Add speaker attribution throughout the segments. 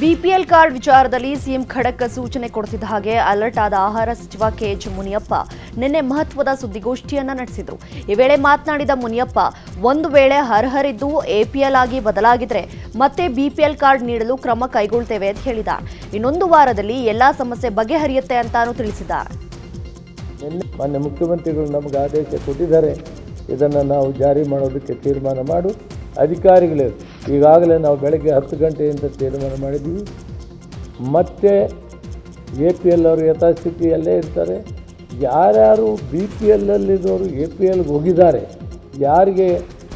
Speaker 1: BPL card ವಿಚಾರದಲ್ಲಿ CM ಖಡಕ್ ಸೂಚನೆ ಕೊಡ್ತಿದ್ದ ಹಾಗೆ ಅಲರ್ಟ್ ಆದ ಆಹಾರ ಸಚಿವ ಕೆಎಚ್ ಮುನಿಯಪ್ಪ ನಿನ್ನೆ ಮಹತ್ವದ ಸುದ್ದಿಗೋಷ್ಠಿಯನ್ನ ನಡೆಸಿದರು. ಈ ವೇಳೆ ಮಾತನಾಡಿದ ಮುನಿಯಪ್ಪ, ಒಂದು ವೇಳೆ ಅರ್ಹರಿದ್ದು ಎಪಿಎಲ್ ಆಗಿ ಬದಲಾಗಿದ್ರೆ ಮತ್ತೆ ಬಿಪಿಎಲ್ ಕಾರ್ಡ್ ನೀಡಲು ಕ್ರಮ ಕೈಗೊಳ್ತೇವೆ ಅಂತ ಹೇಳಿದ ಇನ್ನೊಂದು ವಾರದಲ್ಲಿ ಎಲ್ಲಾ ಸಮಸ್ಯೆ ಬಗೆಹರಿಯುತ್ತೆ ಅಂತಾನು
Speaker 2: ತಿಳಿಸಿದ ಮಾನ್ಯ ಮುಖ್ಯಮಂತ್ರಿಗಳು ನಮಗೆ ಆದೇಶ ಕೊಟ್ಟಿದ್ದಾರೆ. ಇದನ್ನು ನಾವು ಜಾರಿ ಮಾಡೋದಕ್ಕೆ ತೀರ್ಮಾನ ಮಾಡು. ಅಧಿಕಾರಿಗಳೇ ಈಗಾಗಲೇ ನಾವು ಬೆಳಗ್ಗೆ ಹತ್ತು ಗಂಟೆಯಿಂದ ತೀರ್ಮಾನ ಮಾಡಿದ್ದೀವಿ. ಮತ್ತೆ ಎ ಪಿ ಎಲ್ ಅವರು ಯಥಾಸ್ಥಿತಿಯಲ್ಲೇ ಇರ್ತಾರೆ. ಯಾರ್ಯಾರು ಬಿ ಪಿ ಎಲ್ಲಲ್ಲಿದ್ದವರು ಎ ಪಿ ಎಲ್ಗೆ ಹೋಗಿದ್ದಾರೆ, ಯಾರಿಗೆ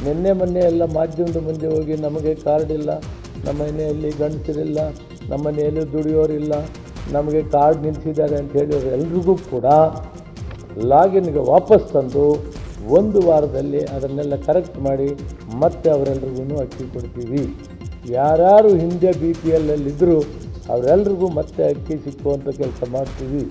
Speaker 2: ನಿನ್ನೆ ಮೊನ್ನೆ ಎಲ್ಲ ಮಾಧ್ಯಮದ ಮುಂದೆ ಹೋಗಿ ನಮಗೆ ಕಾರ್ಡ್ ಇಲ್ಲ, ನಮ್ಮ ಮನೆಯಲ್ಲಿ ಗಂಡಸರಿಲ್ಲ ನಮ್ಮ ಮನೆಯಲ್ಲಿ ದುಡಿಯೋರಿಲ್ಲ ನಮಗೆ ಕಾರ್ಡ್ ನಿಲ್ಲಿಸಿದ್ದಾರೆ ಅಂತ ಹೇಳಿದ್ರು ಎಲ್ರಿಗೂ ಕೂಡ ಲಾಗಿನ್ಗೆ ವಾಪಸ್ ತಂದು ಒಂದು ವಾರದಲ್ಲಿ ಅದನ್ನೆಲ್ಲ ಕರೆಕ್ಟ್ ಮಾಡಿ ಮತ್ತೆ ಅವರೆಲ್ರಿಗೂ ಅಕ್ಕಿ ಕೊಡ್ತೀವಿ. ಯಾರು ಹಿಂದೆ ಬಿ ಪಿ ಎಲ್ಲಲ್ಲಿದ್ದರು ಅವರೆಲ್ರಿಗೂ ಮತ್ತೆ ಅಕ್ಕಿ ಸಿಕ್ಕುವಂಥ ಕೆಲಸ ಮಾಡ್ತೀವಿ.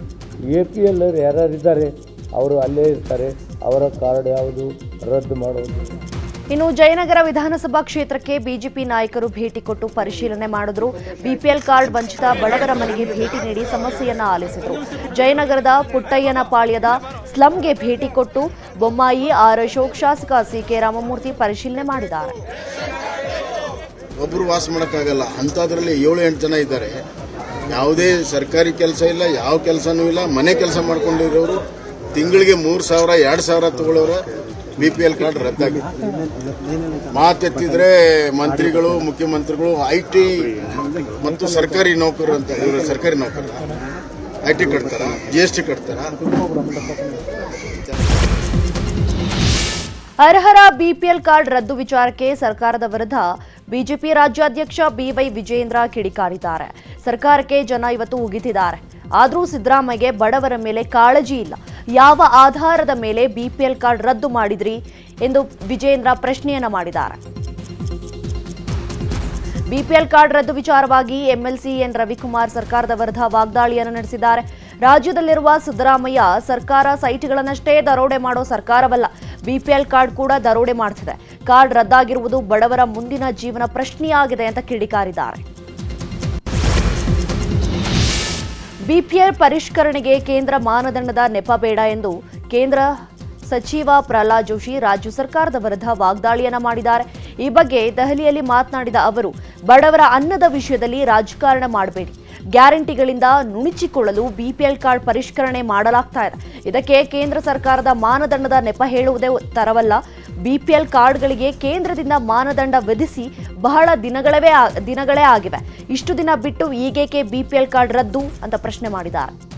Speaker 2: ಎ ಪಿ ಎಲ್ ಯಾರ್ಯಾರಿದ್ದಾರೆ, ಅವರು ಅಲ್ಲೇ ಇರ್ತಾರೆ. ಅವರ ಕಾರ್ಡ್ ಯಾವುದು? ರದ್ದು ಮಾಡೋದು
Speaker 1: ಇನ್ನು ಜಯನಗರ ವಿಧಾನಸಭಾ ಕ್ಷೇತ್ರಕ್ಕೆ ಬಿಜೆಪಿ ನಾಯಕರು ಭೇಟಿ ಕೊಟ್ಟು ಪರಿಶೀಲನೆ ಮಾಡಿದ್ರು. ಬಿಪಿಎಲ್ ಕಾರ್ಡ್ ವಂಚಿತ ಬಡವರ ಮನೆಗೆ ಭೇಟಿ ನೀಡಿ ಸಮಸ್ಯೆಯನ್ನ ಆಲಿಸಿದರು. ಜಯನಗರದ ಪುಟ್ಟಯ್ಯನ ಪಾಳ್ಯದ ಸ್ಲಂಗೆ ಭೇಟಿ ಕೊಟ್ಟು ಬೊಮ್ಮಾಯಿ ಆರ್ ಅಶೋಕ್ ಶಾಸಕ ಸಿಕೆ ರಾಮಮೂರ್ತಿ ಪರಿಶೀಲನೆ ಮಾಡಿದ್ದಾರೆ.
Speaker 3: ಒಬ್ಬರು ವಾಸ ಮಾಡೋಕ್ಕಾಗಲ್ಲ. ಅಂಥದ್ರಲ್ಲಿ ಏಳು ಎಂಟು ಜನ ಇದ್ದಾರೆ. ಯಾವುದೇ ಸರ್ಕಾರಿ ಕೆಲಸ ಇಲ್ಲ, ಯಾವ ಕೆಲಸನೂ ಇಲ್ಲ. ಮನೆ ಕೆಲಸ ಮಾಡ್ಕೊಂಡಿರೋರು ತಿಂಗಳಿಗೆ ಮೂರು ಸಾವಿರ, ಎರಡು ಸಾವಿರ ತಗೊಳ್ಳೋರು. ಬಿ ಪಿ ಎಲ್ ಕಾರ್ಡ್ ರದ್ದಾಗಿದೆ ಮಾತೆತ್ತಿದ್ರೆ ಮಂತ್ರಿಗಳು, ಮುಖ್ಯಮಂತ್ರಿಗಳು ಐ ಟಿ ಮತ್ತು ಸರ್ಕಾರಿ ನೌಕರರು ಅಂತ ಇವರು ಸರ್ಕಾರಿ ನೌಕರ ಐ ಟಿ ಕಟ್ತಾರ? ಜಿ ಎಸ್ ಟಿ ಕಟ್ತಾರ?
Speaker 1: ಅರ್ಹರ ಬಿಪಿಎಲ್ ಕಾರ್ಡ್ ರದ್ದು ವಿಚಾರಕ್ಕೆ ಸರ್ಕಾರದ ವಿರುದ್ಧ ಬಿಜೆಪಿ ರಾಜ್ಯಾಧ್ಯಕ್ಷ ಬಿವೈ ವಿಜೇಂದ್ರ ಕಿಡಿಕಾರಿದ್ದಾರೆ. ಸರ್ಕಾರಕ್ಕೆ ಜನ ಇವತ್ತು ಉಗಿತಿದ್ದಾರೆ. ಆದರೂ ಸಿದ್ದರಾಮಯ್ಯಗೆ ಬಡವರ ಮೇಲೆ ಕಾಳಜಿ ಇಲ್ಲ. ಯಾವ ಆಧಾರದ ಮೇಲೆ ಬಿಪಿಎಲ್ ಕಾರ್ಡ್ ರದ್ದು ಮಾಡಿದ್ರಿ ಎಂದು ವಿಜೇಂದ್ರ ಪ್ರಶ್ನೆಯನ್ನ ಮಾಡಿದ್ದಾರೆ. ಬಿಪಿಎಲ್ ಕಾರ್ಡ್ ರದ್ದು ವಿಚಾರವಾಗಿ ಎಂಎಲ್ಸಿ ಎನ್ ರವಿಕುಮಾರ್ ಸರ್ಕಾರದ ವಿರುದ್ಧ ವಾಗ್ದಾಳಿಯನ್ನು ನಡೆಸಿದ್ದಾರೆ. ರಾಜ್ಯದಲ್ಲಿರುವ ಸಿದ್ದರಾಮಯ್ಯ ಸರ್ಕಾರ ಸೈಟ್ಗಳನ್ನಷ್ಟೇ ದರೋಡೆ ಮಾಡೋ ಸರ್ಕಾರವಲ್ಲ. ಬಿಪಿಎಲ್ ಕಾರ್ಡ್ ಕೂಡ ದರೋಡೆ ಮಾಡ್ತಿದೆ. ಕಾರ್ಡ್ ರದ್ದಾಗಿರುವುದು ಬಡವರ ಮುಂದಿನ ಜೀವನ ಪ್ರಶ್ನೆಯಾಗಿದೆ ಅಂತ ಕಿಡಿಕಾರಿದ್ದಾರೆ. ಬಿಪಿಎಲ್ ಪರಿಷ್ಕರಣೆಗೆ ಕೇಂದ್ರ ಮಾನದಂಡದ ನೆಪ ಬೇಡ ಎಂದು ಕೇಂದ್ರ ಸಚಿವ ಪ್ರಹ್ಲಾದ್ ಜೋಶಿ ರಾಜ್ಯ ಸರ್ಕಾರದ ವಿರುದ್ಧ ವಾಗ್ದಾಳಿಯನ್ನ ಮಾಡಿದ್ದಾರೆ. ಈ ಬಗ್ಗೆ ದೆಹಲಿಯಲ್ಲಿ ಮಾತನಾಡಿದ ಅವರು, ಬಡವರ ಅನ್ನದ ವಿಷಯದಲ್ಲಿ ರಾಜಕಾರಣ ಮಾಡಬೇಡಿ. ಗ್ಯಾರಂಟಿಗಳಿಂದ ನುಣುಚಿಕೊಳ್ಳಲು ಬಿಪಿಎಲ್ ಕಾರ್ಡ್ ಪರಿಷ್ಕರಣೆ ಮಾಡಲಾಗ್ತಾ ಇದೆ. ಇದಕ್ಕೆ ಕೇಂದ್ರ ಸರ್ಕಾರದ ಮಾನದಂಡದ ನೆಪ ಹೇಳುವುದೇ ತರವಲ್ಲ. ಬಿಪಿಎಲ್ ಕಾರ್ಡ್ಗಳಿಗೆ ಕೇಂದ್ರದಿಂದ ಮಾನದಂಡ ವಿಧಿಸಿ ಬಹಳ ದಿನಗಳವೇ ದಿನಗಳೇ ಆಗಿವೆ. ಇಷ್ಟು ದಿನ ಬಿಟ್ಟು ಈಗೇಕೆ ಬಿಪಿಎಲ್ ಕಾರ್ಡ್ ರದ್ದು ಅಂತ ಪ್ರಶ್ನೆ ಮಾಡಿದ್ದಾರೆ.